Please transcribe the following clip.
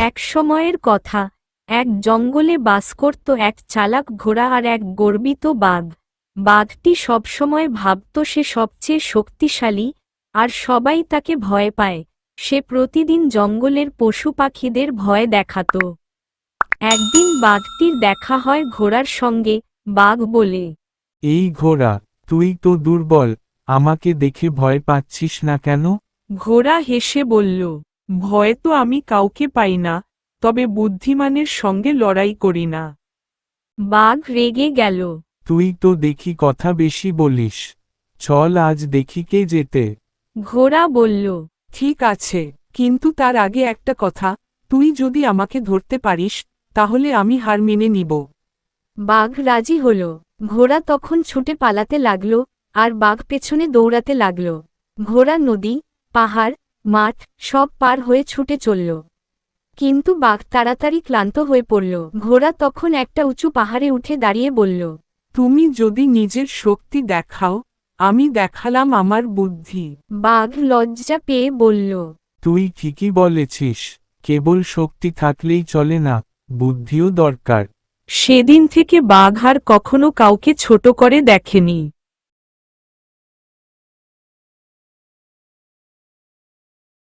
এক সময়ের কথা এক জঙ্গলে বাস করত এক চালাক ঘোড়া আর এক গর্বিত বাঘ। বাঘটি সবসময় ভাবত সে সবচেয়ে শক্তিশালী আর সবাই তাকে ভয় পায়। সে প্রতিদিন জঙ্গলের পশু পাখিদের ভয় দেখাত। একদিন বাঘটির দেখা হয় ঘোড়ার সঙ্গে বাঘ বলে এই ঘোড়া তুই তো দুর্বল আমাকে দেখে ভয় পাচ্ছিস না কেন? ঘোড়া হেসে বলল ভয় তো আমি কাউকে পাই না তবে বুদ্ধিমানের সঙ্গে লড়াই করি না। বাঘ রেগে গেল। তুই তো দেখি কথা বেশি বলিস চল আজ দেখি কে যেতে। ঘোড়া বলল ঠিক আছে কিন্তু তার আগে একটা কথা তুই যদি আমাকে ধরতে পারিস তাহলে আমি হার মেনে নিব। বাঘ রাজি হল। ঘোড়া তখন ছুটে পালাতে লাগল আর বাঘ পেছনে দৌড়াতে লাগল। ঘোড়া নদী পাহাড় মাঠ সব পার হয়ে ছুটে চলল। কিন্তু বাঘ তাড়াতাড়ি ক্লান্ত হয়ে পড়ল। ঘোড়া তখন একটা উঁচু পাহাড়ে উঠে দাঁড়িয়ে বলল তুমি যদি নিজের শক্তি দেখাও আমি দেখালাম আমার বুদ্ধি। বাঘ লজ্জা পেয়ে বলল তুই ঠিকই বলেছিস কেবল শক্তি থাকলেই চলে না বুদ্ধিও দরকার। সেদিন থেকে বাঘ আর কখনো কাউকে ছোট করে দেখেনি।